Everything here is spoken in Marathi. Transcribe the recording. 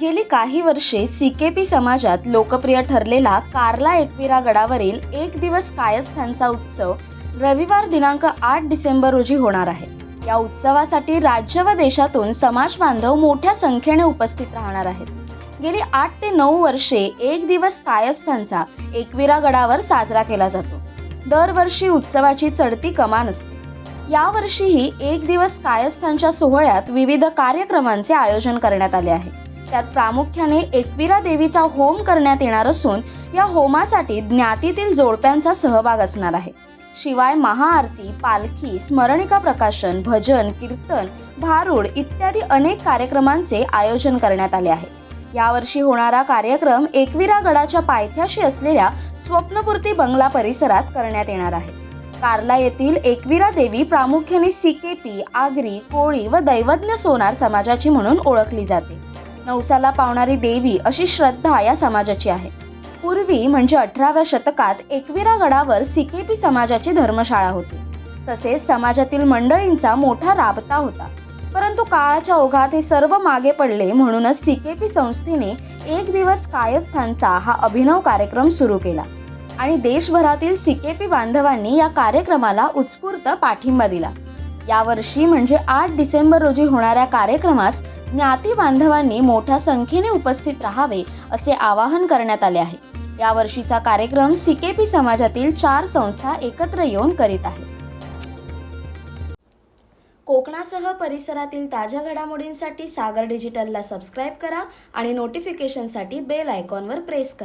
गेली काही वर्षे सीकेपी समाजात लोकप्रिय ठरलेला कार्ला एकविरा गडावरील एक दिवस कायस्थांचा उत्सव रविवार दिनांक आठ डिसेंबर रोजी होणार आहे. या उत्सवासाठी राज्य व देशातून समाज बांधव मोठ्या संख्येने उपस्थित राहणार आहेत. गेली आठ ते नऊ वर्षे एक दिवस कायस्थांचा एकविरा गडावर साजरा केला जातो. दरवर्षी उत्सवाची चढती कमान असते. यावर्षीही एक दिवस कायस्थांच्या सोहळ्यात विविध कार्यक्रमांचे आयोजन करण्यात आले आहे. त्यात प्रामुख्याने एकविरा देवीचा होम करण्यात येणार असून या होमासाठी ज्ञातीतील जोडप्यांचा सहभाग असणार आहे. शिवाय महाआरती पालखी स्मरणिका प्रकाशन भजन कीर्तन भारूड इत्यादी अनेक कार्यक्रमांचे आयोजन करण्यात आले आहे. यावर्षी होणारा कार्यक्रम एकविरा गडाच्या पायथ्याशी असलेल्या स्वप्नपूर्ती बंगला परिसरात करण्यात येणार आहे. कार्ला येथील एकविरा देवी प्रामुख्याने सिकेपी आगरी कोळी व दैवज्ञ सोनार समाजाची म्हणून ओळखली जाते. नवसाला पावणारी देवी अशी श्रद्धा या समाजाची आहे. पूर्वी म्हणजे अठराव्या शतकात एकविरा गडावर सिकेपी समाजाची धर्मशाळा होती. तसेच समाजातील मंडळींचा मोठा राबता होता. परंतु काळाच्या ओघात हे सर्व मागे पडले म्हणूनच सिकेपी संस्थेने एक दिवस कायस्थांचा हा अभिनव कार्यक्रम सुरू केला. आणि देशभरातील सिकेपी बांधवांनी या कार्यक्रमाला उत्स्फूर्त पाठिंबा दिला. यावर्षी म्हणजे आठ डिसेंबर रोजी होणाऱ्या कार्यक्रमास ज्ञाती बांधवांनी मोठ्या संख्येने उपस्थित राहावे असे आवाहन करण्यात आले आहे. यावर्षीचा कार्यक्रम सीकेपी समाजातील चार संस्था एकत्र येऊन करीत आहेत कोकणासह परिसरातील ताज्या घडामोडींसाठी सागर डिजिटलला सबस्क्राईब करा आणि नोटिफिकेशनसाठी बेल आयकॉनवर प्रेस करा.